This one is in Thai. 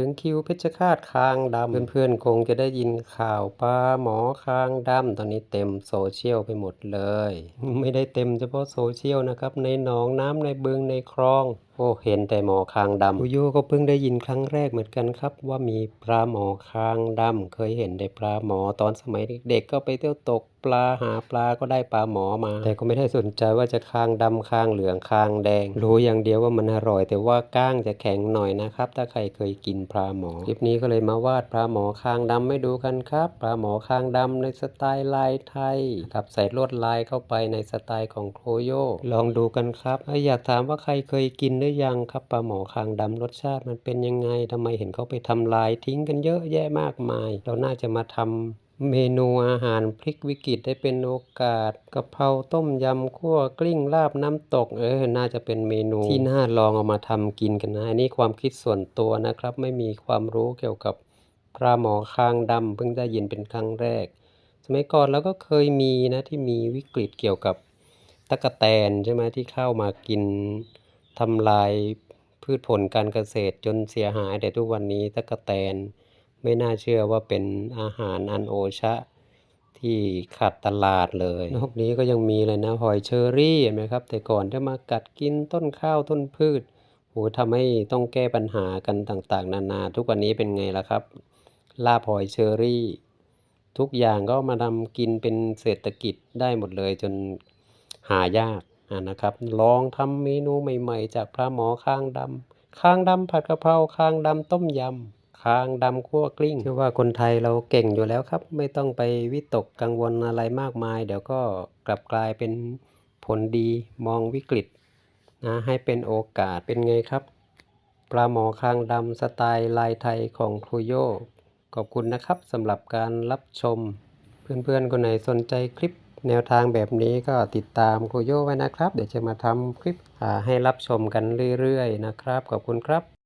ถึงคิวเพชรฆาตคางดำเพื่อนๆคงจะได้ยินข่าวปลาหมอคางดำตอนนี้เต็มโซเชียลไปหมดเลย ไม่ได้เต็มเฉพาะโซเชียลนะครับ ในหนองน้ำในบึงในคลองโอ้เห็นแต่หมอคางดำคุโยก็เพิ่งได้ยินครั้งแรกเหมือนกันครับ ว่ามีปลาหมอคางดำเคยเห็นแต่ปลาหมอตอนสมัยเด็กๆก็ไปเที่ยวตกปลาหาปลาก็ได้ปลาหมอมา แต่ก็ไม่ได้สนใจว่าจะคางดำคางเหลืองคางแดง รู้อย่างเดียวว่ามันอร่อย แต่ว่าก้างจะแข็งหน่อยนะครับ ถ้าใครเคยกินพราหมอ คลิปนี้ก็เลยมาวาดปลาหมอคางดำให้ดูกันครับปลาหมอคางดำในสไตล์ลายไทย กับใส่ลวดลายเข้าไปในสไตล์ของโคโย ลองดูกันครับอยากถามว่าใครเคยกินหรือยังครับปลาหมอคางดำรสชาติมันเป็นยังไงทำไมเห็นเขาไปทำลายทิ้งกันเยอะแยะมากมาย เราน่าจะมาทำ เมนูอาหารพลิกวิกฤตได้เป็นโอกาสกะเพราต้มยำคั่วกลิ้งลาบน้ำตก เออ น่าจะเป็นเมนูที่น่าลองเอามาทำกินกันนะอันนี้ความคิดส่วนตัวนะครับ ไม่มีความรู้เกี่ยวกับปลาหมอคางดำเพิ่งได้ยินเป็นครั้งแรก สมัยก่อนเราก็เคยมีนะที่มีวิกฤตเกี่ยวกับตะกะแตนใช่ไหมที่เข้ามากินทำลายพืชผลการเกษตรจนเสียหายแต่ทุกวันนี้ตะกะแตน ไม่น่าเชื่อว่าเป็นอาหารอันโอชะ ที่ขาดตลาดเลย นอกนี้ก็ยังมีเลยนะหอยเชอรี่เห็นไหมครับ แต่ก่อนจะมากัดกินต้นข้าวต้นพืชโหทำให้ต้องแก้ปัญหากันต่างๆ นานา ทุกวันนี้เป็นไงล่ะครับ ลาบหอยเชอรี่ ทุกอย่างก็มาทำกินเป็นเศรษฐกิจได้หมดเลยจนหายากะนะครับ ลองทำเมนูใหม่ ๆ จากพระหมอข้างดำข้างดำผัดกะเพราข้างดำต้มยำ ข้างดำคั่วกลิ้งเชื่อว่าคนไทยเราเก่งอยู่แล้วครับ ไม่ต้องไปวิตกกังวลอะไรมากมาย เดี๋ยวก็กลับกลายเป็นผลดีมองวิกฤตนะให้เป็นโอกาสเป็นไงครับ ปลาหมอคางดำสไตล์ลายไทยของครูโยขอบคุณนะครับสำหรับการรับชม เพื่อนๆ คนไหนสนใจคลิปแนวทางแบบนี้ก็ติดตามครูโยไว้นะครับ เดี๋ยวจะมาทำคลิปให้รับชมกันเรื่อยๆนะครับ ขอบคุณครับ